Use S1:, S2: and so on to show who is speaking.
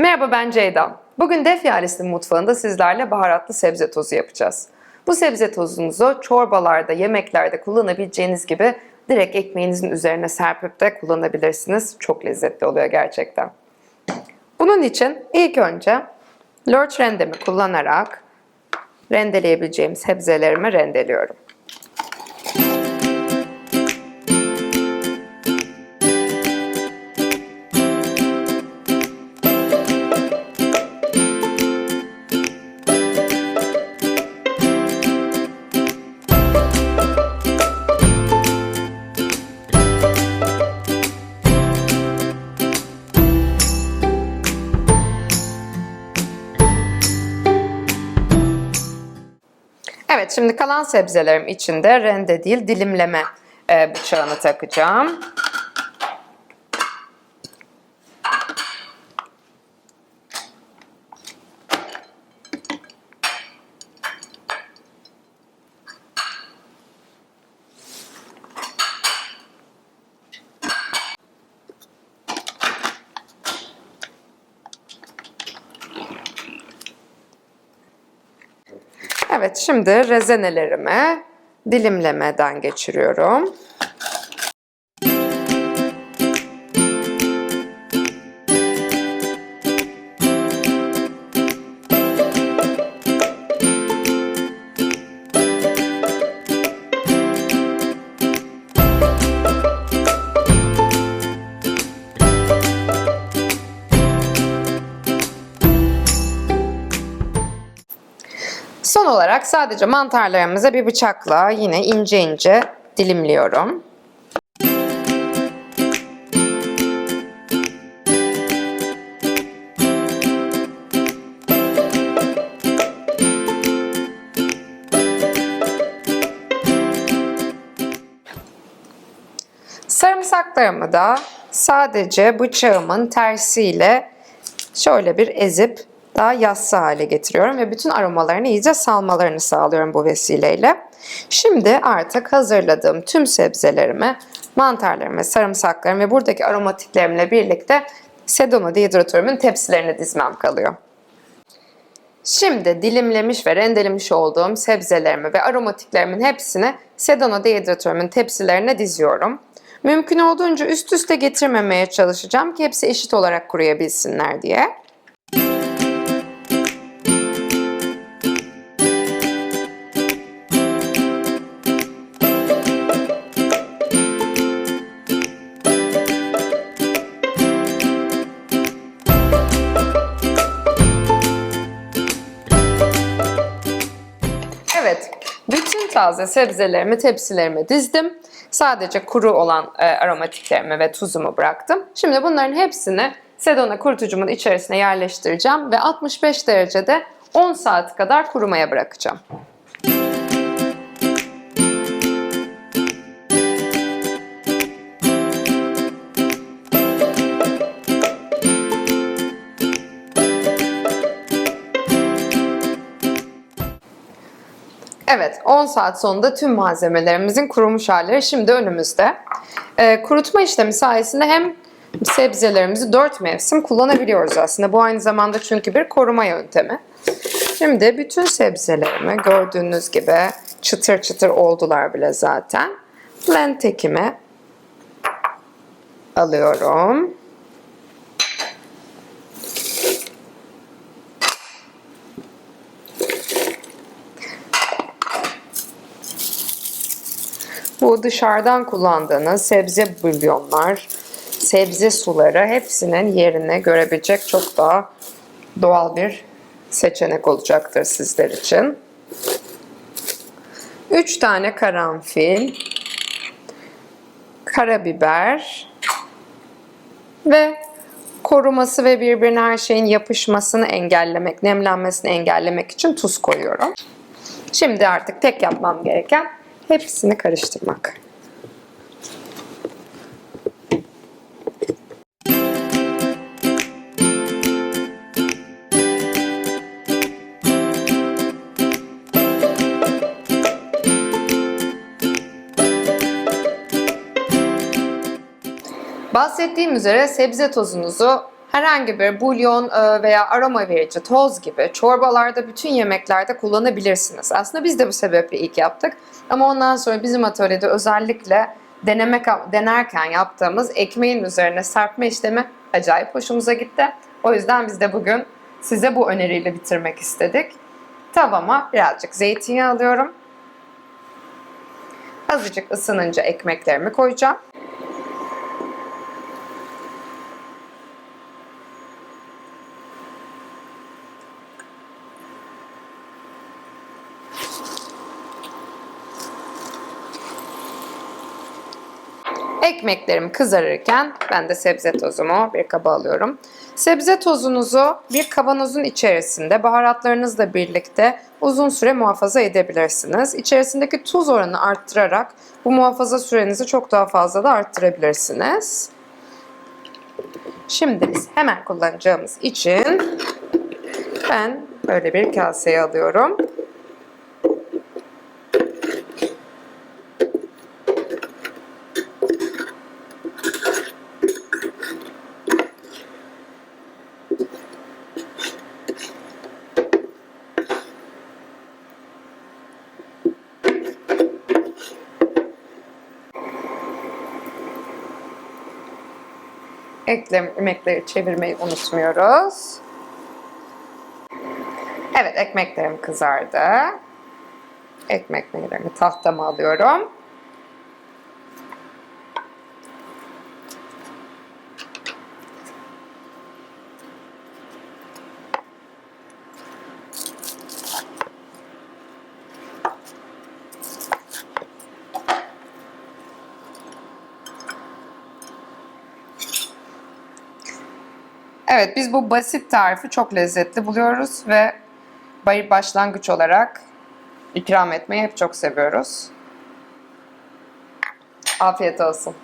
S1: Merhaba ben Ceyda. Bugün Defya ailesinin mutfağında sizlerle baharatlı sebze tozu yapacağız. Bu sebze tozunuzu çorbalarda, yemeklerde kullanabileceğiniz gibi direkt ekmeğinizin üzerine serpip de kullanabilirsiniz. Çok lezzetli oluyor gerçekten. Bunun için ilk önce lurch rendemi kullanarak rendeleyebileceğim sebzelerimi rendeliyorum. Şimdi kalan sebzelerim içinde rende değil dilimleme e, bıçağını takacağım. Evet şimdi rezenelerimi dilimlemeden geçiriyorum. Son olarak sadece mantarlarımızı bir bıçakla yine ince ince dilimliyorum. Sarımsaklarımı da sadece bıçağımın tersiyle şöyle bir ezip daha yassı hale getiriyorum ve bütün aromalarını iyice salmalarını sağlıyorum bu vesileyle. Şimdi artık hazırladığım tüm sebzelerimi, mantarlarımı, sarımsaklarımı ve buradaki aromatiklerimle birlikte Sedona dihidratörümün tepsilerine dizmem kalıyor. Şimdi dilimlemiş ve rendelemiş olduğum sebzelerimi ve aromatiklerimin hepsini Sedona dihidratörümün tepsilerine diziyorum. Mümkün olduğunca üst üste getirmemeye çalışacağım ki hepsi eşit olarak kuruyabilsinler diye. Taze sebzelerimi tepsilerime dizdim. Sadece kuru olan e, aromatiklerimi ve tuzumu bıraktım. Şimdi bunların hepsini Sedona kurutucumun içerisine yerleştireceğim ve 65 derecede 10 saat kadar kurumaya bırakacağım. Evet, 10 saat sonunda tüm malzemelerimizin kurumuş halleri şimdi önümüzde. Ee, kurutma işlemi sayesinde hem sebzelerimizi 4 mevsim kullanabiliyoruz aslında. Bu aynı zamanda çünkü bir koruma yöntemi. Şimdi bütün sebzelerimi gördüğünüz gibi çıtır çıtır oldular bile zaten. Lentekimi alıyorum. Bu dışarıdan kullandığınız sebze bulyonlar, sebze suları hepsinin yerine görebilecek çok daha doğal bir seçenek olacaktır sizler için. 3 tane karanfil, karabiber ve koruması ve birbirine her şeyin yapışmasını engellemek, nemlenmesini engellemek için tuz koyuyorum. Şimdi artık tek yapmam gereken hepsini karıştırmak. Bahsettiğim üzere sebze tozunuzu herhangi bir bulyon e, veya aroma verici toz gibi çorbalarda bütün yemeklerde kullanabilirsiniz. Aslında biz de bu sebeple ilk yaptık. Ama ondan sonra bizim atölyede özellikle denemek denerken yaptığımız ekmeğin üzerine serpme işlemi acayip hoşumuza gitti. O yüzden biz de bugün size bu öneriyle bitirmek istedik. Tavama birazcık zeytinyağı alıyorum. Azıcık ısınınca ekmeklerimi koyacağım. Ekmeklerim kızarırken ben de sebze tozumu bir kaba alıyorum. Sebze tozunuzu bir kavanozun içerisinde baharatlarınızla birlikte uzun süre muhafaza edebilirsiniz. İçerisindeki tuz oranı arttırarak bu muhafaza sürenizi çok daha fazla da arttırabilirsiniz. Şimdi biz hemen kullanacağımız için ben böyle bir kaseye alıyorum. Eklem, ekmekleri çevirmeyi unutmuyoruz. Evet ekmeklerim kızardı. Ekmeklerimi tahtama alıyorum. Evet biz bu basit tarifi çok lezzetli buluyoruz ve başlangıç olarak ikram etmeyi hep çok seviyoruz. Afiyet olsun.